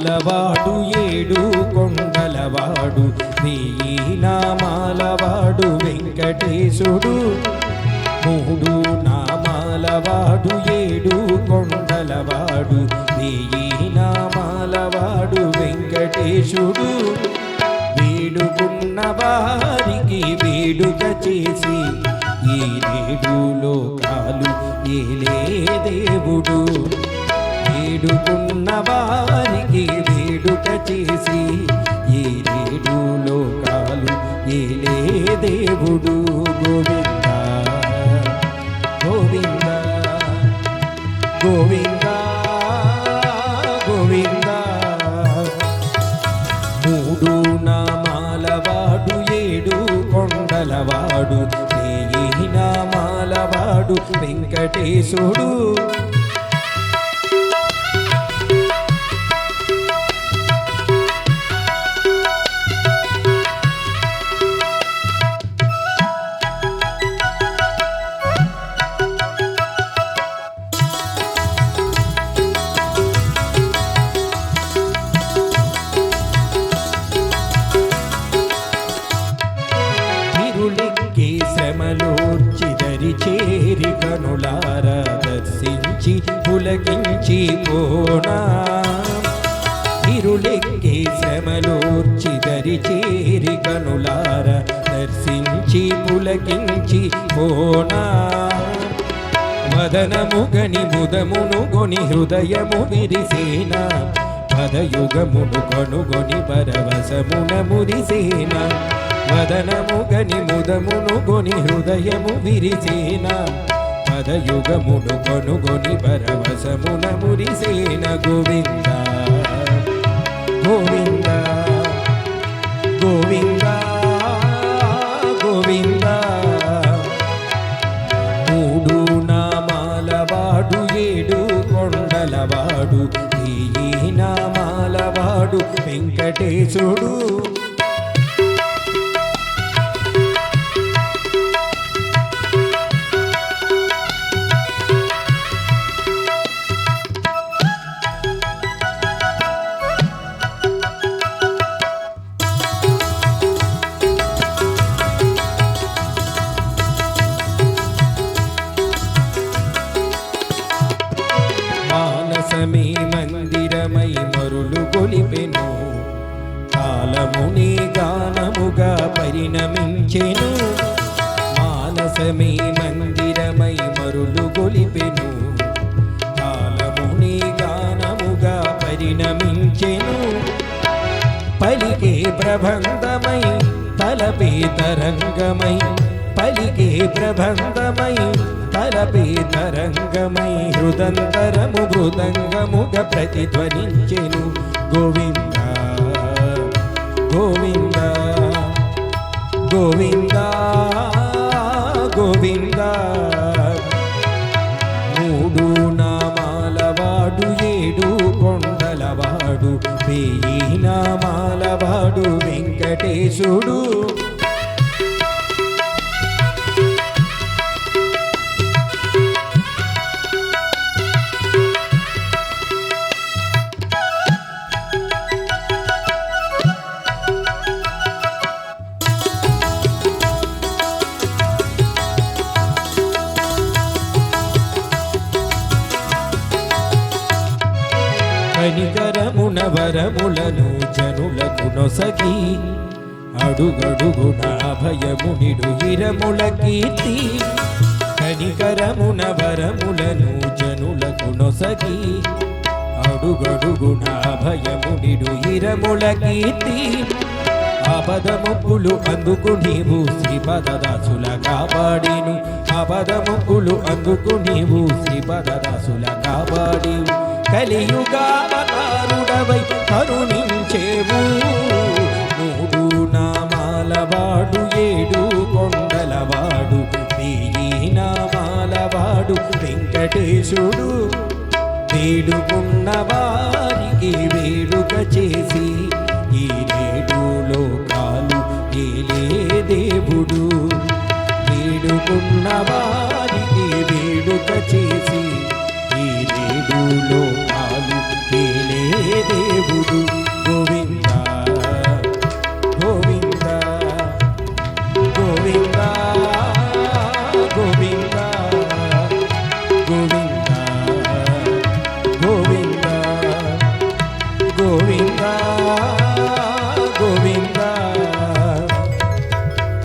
మాలవాడు ఏడు కొండలవాడు నీ నామాలవాడు వెంకటేశుడు. మూడు నామాలవాడు ఏడు కొండలవాడు నీ నామాలవాడు వెంకటేశుడు. వేడుకున్న వారికి వేడుక చేసి ఈ నేడు లోకాలు ఏలే దేవుడు. వేడుకున్న వారికి వేడుక చేసి ఈ నేడు లోకాలు ఏలే దేవుడు గోవింద. గోవింద గోవింద గోవింద. మూడు నామాలవాడు ఏడు కొండలవాడు నామాలవాడు వెంకటేశుడు. శ్రమలోర్చిదరి చేరి కనులార దర్శించి పులకించి పోనా? ఇరులెక్కి శ్రమలోర్చిదరి చేరి కనులార దర్శించి పులకించి పోనా? మదనము గని ముదమును గొని హృదయము విరిసేనా? పదయుగమును కనుగొని పరవశమున మురిసేనా మదనము గని ముదమును గొని హృదయము విరిసేన. పదయుగమును కొనుగొని పరవశమున మురిసేన గోవింద. గోవింద గోవింద గోవింద. మూడు నామాలవాడు ఏడు కొండలవాడు ఈ నామాలవాడు వెంకటేశుడు. కాలముని గానముగా పరిణమించెను. మానసమే మందిరమై మరులు గొలిపెను. కాలముని గానముగా పరిణమించెను. పలికే ప్రబంధమై తలపే తరంగమై పలికే ప్రబంధమై తలపే తరంగమై హృదంతరము మృదంగముగ ప్రతిధ్వనించెను. గోవింద గోవింద గోవింద గోవింద. మూడు నామాలవాడు ఏడు కొండలవాడు వెయ్యి నామాలవాడు వెంకటేశుడు. కనికరమున వరములను జనులకు నొసగి అడుగడుగున భయమునిడు హిరముల కీర్తి. కనికరమున వరములను జనులకు నొసగి అడుగడుగున భయమునిడు హిరముల కీర్తి. ఆపదముక్కులు అందుకు నీవు శ్రీపదదాసుల కాపాడిను. ఆపదముక్కులు అందుకు నీవు శ్రీపదదాసుల కాపాడివు. కలియుగావతారుడవై కరుణించేవు. మూడు నామాలవాడు ఏడు కొండలవాడు వెయ్యి నామాలవాడు వెంకటేశుడు వేడుకున్న వారికి వేడుక చేసి ఈ నేడు లోకాలు ఏలే దేవుడు. వేడుకున్న వారికి వేడుక చేసి ఈ నేడు లోకాలు